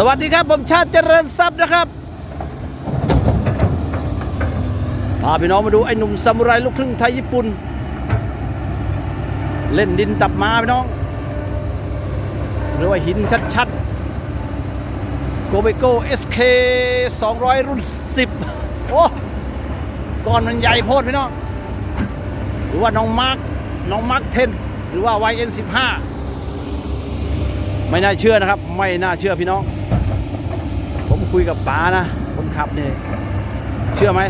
สวัสดีครับ ผมชาติเจริญทรัพย์นะครับ พาพี่น้องมาดูไอ้หนุ่มซามูไรลูกครึ่งไทยญี่ปุ่น เล่นดินตับมาพี่น้อง หรือว่าหินชัดๆโกเบโก้ SK 200รุ่น10โอ้ก้อนมันใหญ่โพดพี่น้อง หรือว่าน้องมาร์คน้องมาร์ค10หรือว่า YN15 ไม่น่าเชื่อนะครับ ไม่น่าเชื่อพี่น้อง คุยกับป๋านะ คนขับนี่เชื่อไหม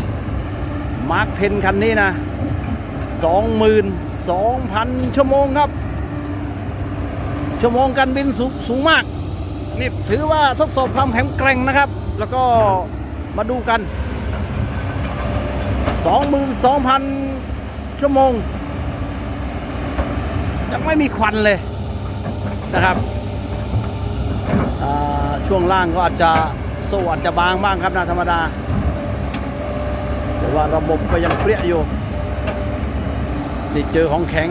มาร์คเทนคันนี้นะ22,000 ชั่วโมงครับ ชั่วโมงการบินสูงสูงมาก นี่ถือว่าทดสอบความแข็งแกร่งนะครับ แล้วก็มาดูกัน 22,000 ชั่วโมง ยังไม่มีควันเลยนะครับ ช่วงล่างก็อาจจะ โซ่อาจจะบางบ้างครับนะธรรมดา แต่ว่าระบบก็ยังเปรี้ยอยู่นี่เจอของแข็ง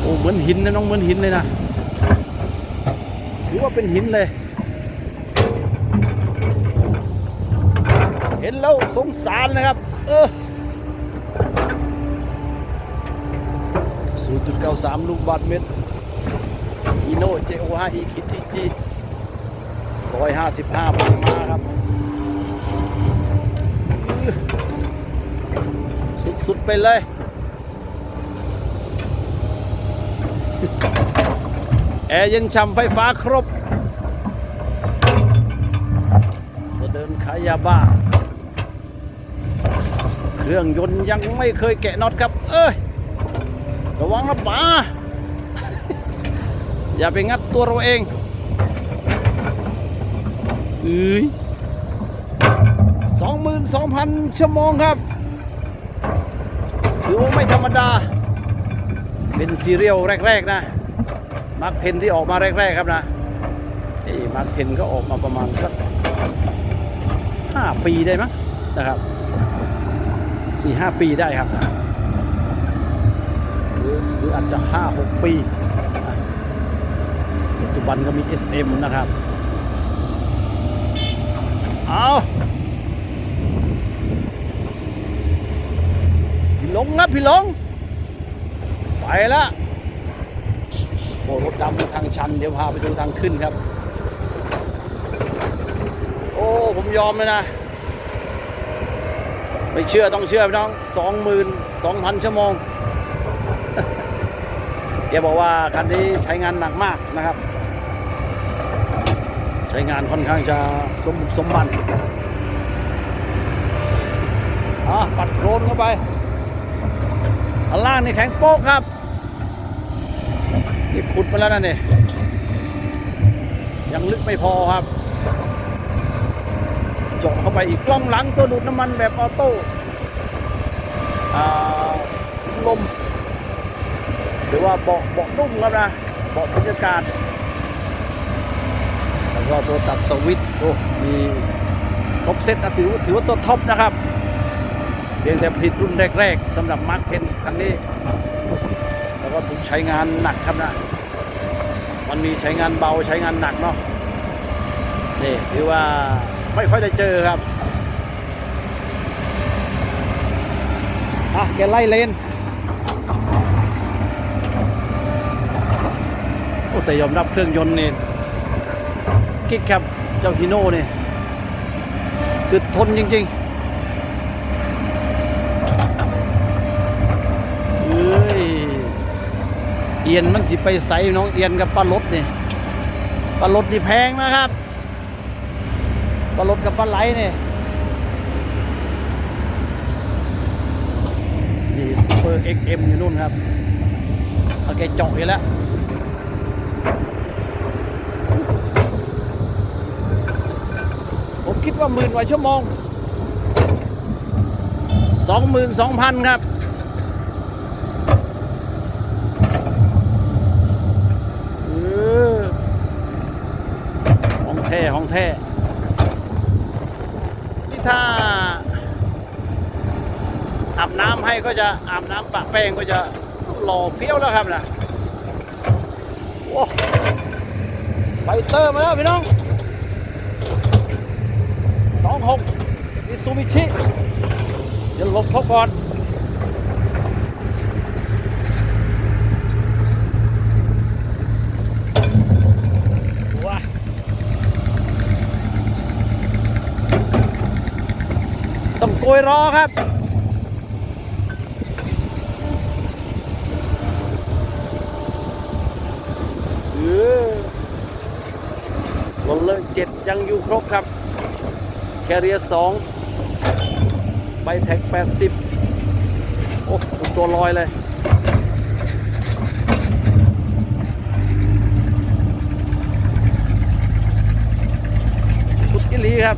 โอ้เหมือนหินนะน้องเหมือนหินเลยนะถือว่าเป็นหินเลย เห็นแล้วสงสารนะครับ เออ0.93 ลูกบาทเมตร อีโน่เจโอห้าอีคิดทีจี ร้อยห้าสิบห้าพันมาครับ สุด ๆ ไปเลย แอร์เย็นช่ำไฟฟ้าครบตัวเดินขายยาบ้า เครื่องยนต์ยังไม่เคยแกะน็อตครับ เอ้ย ระวังนะป๋าอย่าไปงัดตัวเราเอง เอ้ยสองหมื่นสองพันชั่วโมงครับถือว่าไม่ธรรมดา เป็นซีเรียลแรก ๆ นะ มาร์คเทนที่ออกมาแรก ๆ ครับนะไอ้มาร์คเทนก็ออกมาประมาณสักห้าปีได้มั้งนะครับสี่ห้าปีได้ครับหรือหรืออาจจะห้าหกปี ปัจจุบันก็มี SM นะครับ เอาพี่หลงนะพี่หลง ไปละโอ้รถดำทางชัน เดี๋ยวพาไปดูทางขึ้นครับ โอ้ ผมยอมเลยนะ ไม่เชื่อต้องเชื่อพี่น้องสองหมื่นสองพันชั่วโมงแกบอกว่าคันนี้ใช้งานหนักมากนะครับ ใช้งานค่อนข้างจะสมบุกสมบันอะปัดโครนเข้าไปอันล่างนี่แข็งโป๊กครับนี่ขุดมาแล้วนะเนี่ยยังลึกไม่พอครับเจาะเข้าไปอีกกล้องหลังตัวดูดน้ำมันแบบออโต้อ่าลม หรือว่าเบาะเบาะนุ่มครับนะเบาะบรรยากาศ ก็ตัวตัดสวิตโอ้มีครบเซตนะถือว่าถือว่าตัวท็อปนะครับเพียงแต่ผลิตรุ่นแรก ๆสำหรับมาร์คเคนคันนี้ แล้วก็ถูกใช้งานหนักครับนะมันมีใช้งานเบาใช้งานหนักเนาะนี่ถือว่าไม่ค่อยได้เจอครับอะแกไล่เลนโอ้แต่ยอมรับเครื่องยนต์นี่ กิ๊กครับเจ้าฮิโน่เนี่อึดทนจริงๆเอ้ยเอียนมันสิไปใส่น้องเอียนกับปลารถนี่ยปลารถนี่แพงนะครับปลารถกับปลาไหลเนี่ยนี่ซูเปอร์เอ็กเอ็มอยู่นู่นครับเอาแกเจาะอีกแล้ว ผมคิด ว่าหมื่นกว่าชั่วโมงสองหมื่นสองพันครับเออของแท้ของแท้ นี่ถ้าอาบน้ำให้ก็จะอาบน้ำปะแป้งก็จะหล่อเฟี้ยวแล้วครับนะโอ้ไปเตอร์มาแล้วพี่น้อง องหกมิซูบิชิเดี๋ยวหลบเขาก่อนว้าต้องโกยรอครับเออลงเลยเจ็ดยังอยู่ครบครับ แคเรียสองใบแท็กแปดสิบโอ้ตัวลอยเลย สุดอิลีครับ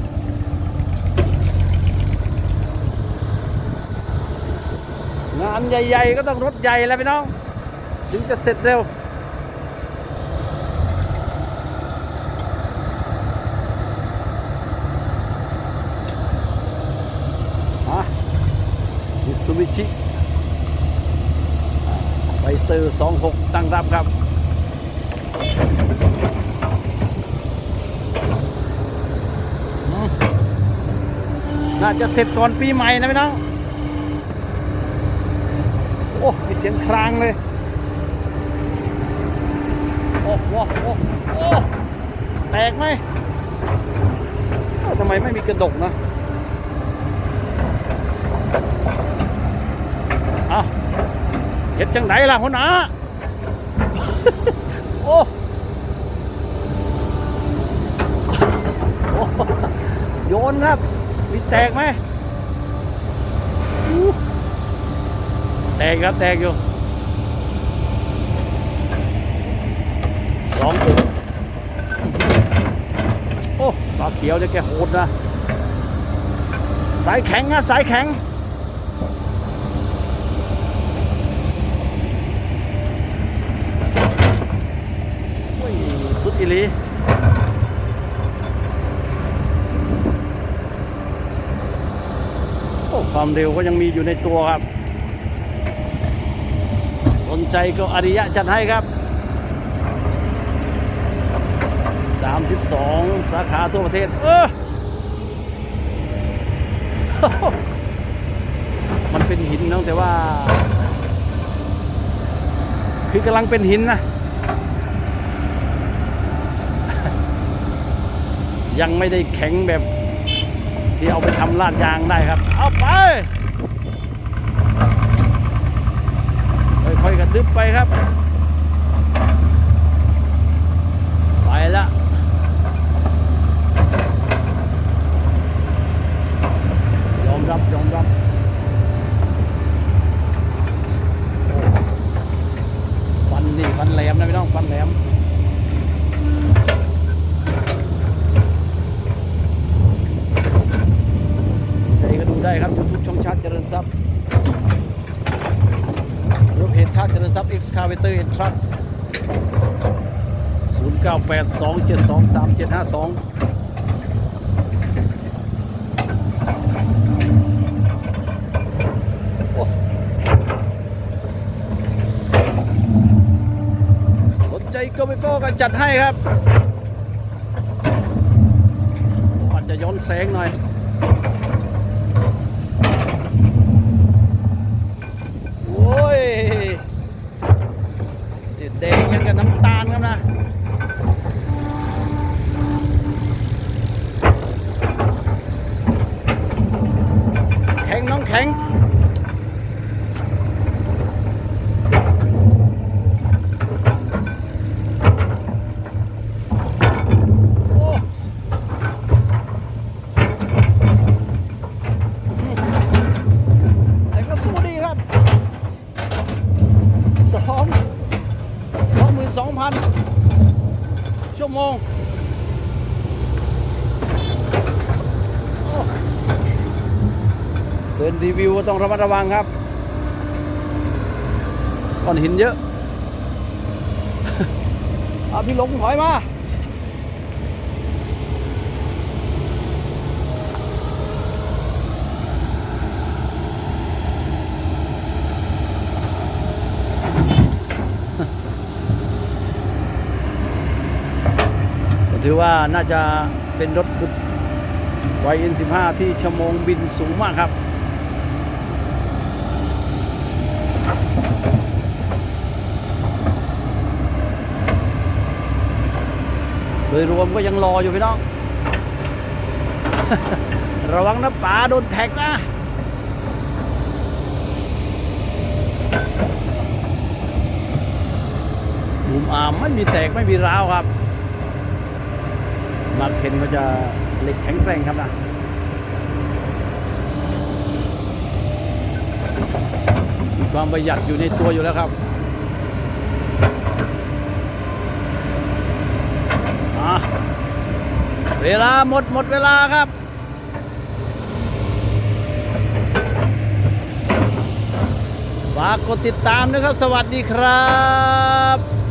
งานใหญ่ ๆ ก็ต้องรถใหญ่แล้วพี่น้อง ถึงจะเสร็จเร็ว มามิซู บิชิไฟเตอร์ 26 ตั้งรับครับ น่าจะเสร็จก่อนปีใหม่นะพี่น้อง โอ้ มีเสียงครางเลย โอ้โหโอ้โหโอ้แตกไหมทำไมไม่มีกระดกนะ อาเห็ดจังไดล่ะหัวหน้าโอ้โอ้โยนครับ มีแตกไหมแตกครับแตกอยู่สองตัวโอ้ปลาเขียวเนี่ยแกโหดนะ สายแข็งนะสายแข็ง โอ้ยสุด อีลีโอ้ความเร็วก็ยังมีอยู่ในตัวครับ สนใจก็อริยะจัดให้ครับ 32 สาขาทั่วประเทศ เออมันเป็นหินเนอะแต่ว่า คือกำลังเป็นหินนะ ยังไม่ได้แข็งแบบ ที่เอาไปทำลาดยางได้ครับ เอาไปค่อยๆกระดึบไปครับ ไปละยอมรับยอมรับโอ้ฟันนี่ฟันแหลมนะพี่น้อง ฟันแหลม สนใจก็ดูได้ครับ YouTube ช่องชาติเจริญทรัพย์รูปเพจชาติเจริญทรัพย์ Excavator and Truck 0982723752สนใจก็ไปก็กันจัดให้ครับอาจจะย้อนแสงหน่อย โอ้ยนี่แดงยังกับน้ำตาลครับนะ แข็งน้องแข็ง โอ้แต่ก็สู้ดีครับ สองสองหมื่นสองพันชั่ว โมงโอ้เดินรีวิวต้องระมัดระวังครับก้อนหินเยอะ เอาพี่หลงถอยมาือว่าน่าจะเป็นรถขุด YN15 ที่ชั่วโมงบินสูงมากครับโดยรวมก็ยังรออยู่พี่น้อง ระวังนะป๋าโดนแท็กนะบุมอามไม่มีแตกไม่มีร้าวครับ มาร์คเคนก็จะเหล็กแข็งแกร่งครับนะมีความประหยัดอยู่ในตัวอยู่แล้วครับเวลาหมดหมดเวลาครับฝากกดติดตามด้วยครับ สวัสดีครับ